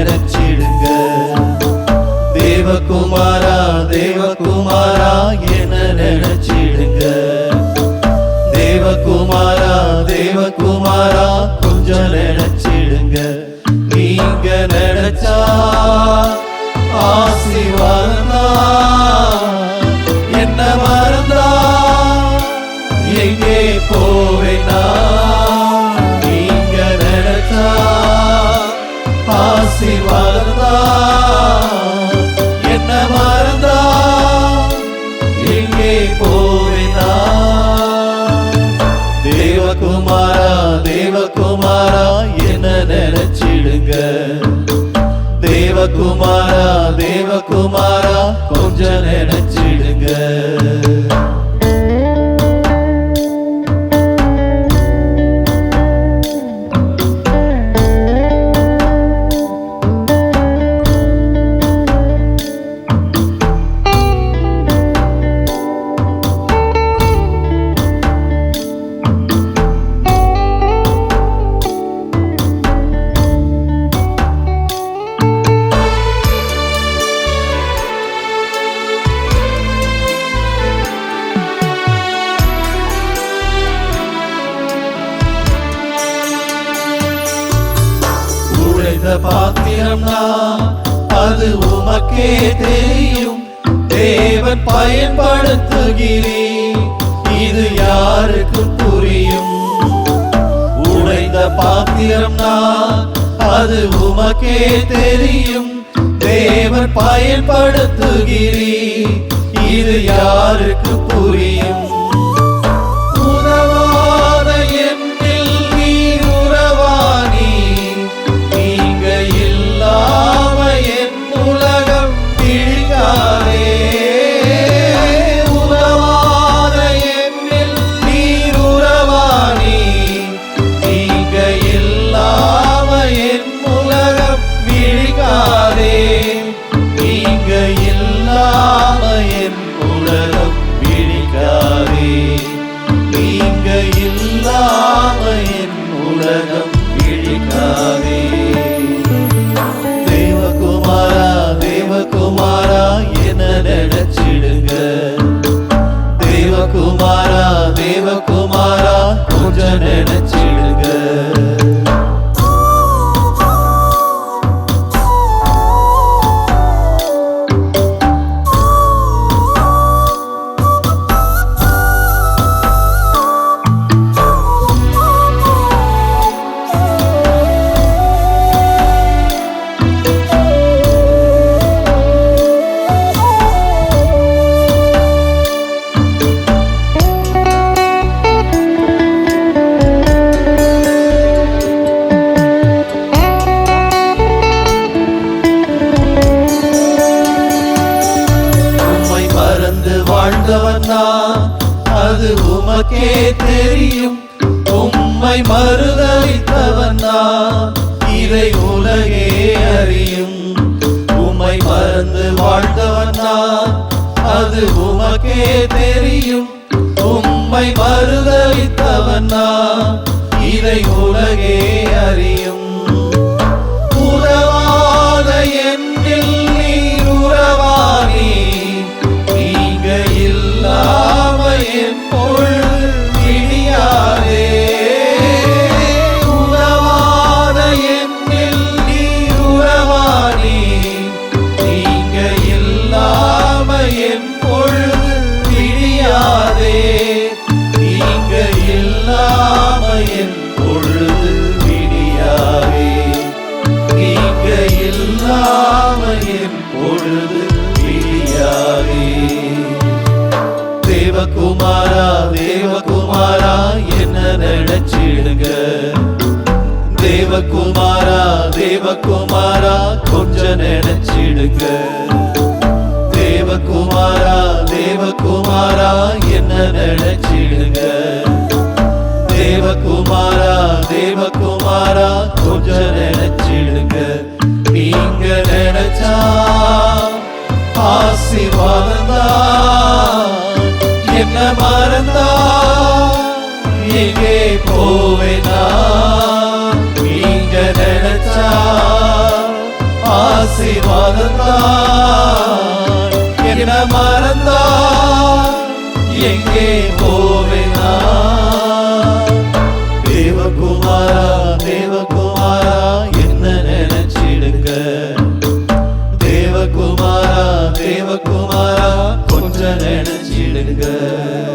நினைச்சிடுங்க தேவகுமாரா தேவகுமாரா என்ன நினைச்சிடுங்க. தேவகுமாரா தேவகுமாரா கொஞ்சம் நினைச்சிடுங்க. நீங்க நினைச்சா ஆசீர்வாதா என்ன மறந்தா? எங்கே போவேனா? போவேனா தேவகுமாரா தேவகுமாரா என்ன நினைச்சிடுங்க. தேவகுமாரா தேவகுமாரா கொஞ்ச நினைச்சு நினைச்சிடுங்க உழைத்த பாத்திரம்னா அது உமக்கே தெரியும். தேவன் பயன்படுத்துகிறே இது யாருக்கும் புரியும். உழைந்த பாத்திரம்னா அது உமக்கே தெரியும். தேவன் பயன்படுத்துகிறே இது யாருக்கு புரியும். குமாரா என்ன நினைச்சிடுங்க? தேவகுமாரா தேவகுமாரா கொஞ்சம் நினைச்சிடுங்க. வாழ்ந்தவன் நான் அது உமக்கே தெரியும். உம்மை மறுதளித்தவன் நான் இதை உலகே அறியும். உம்மை மறந்து வாழ்ந்தவன் நான் அது உமக்கே தெரியும். உம்மை மறுதளித்தவன் நான் இதை உலகே அறியும். இல்லாம பொழுது விடியாதே தேவகுமாரா தேவகுமாரா என்ன நினைச்சிடுங்க? தேவகுமாரா தேவகுமாரா கொஞ்சம் நினைச்சிடுங்க. தேவகுமாரா தேவகுமாரா என்ன நினைச்சிடுங்க? தேவகுமாரா தேவகுமாரா கொஞ்சம் ஆசீர்வாதந்தா என்ன மறந்தா? எங்கே போவேனா? நீங்க நினைச்சா ஆசீர்வாதம் தான் என்ன மறந்தா? எங்கே போ தேவகுமாரா தேவகுமாரா கொஞ்சம் நினைச்சிடுங்க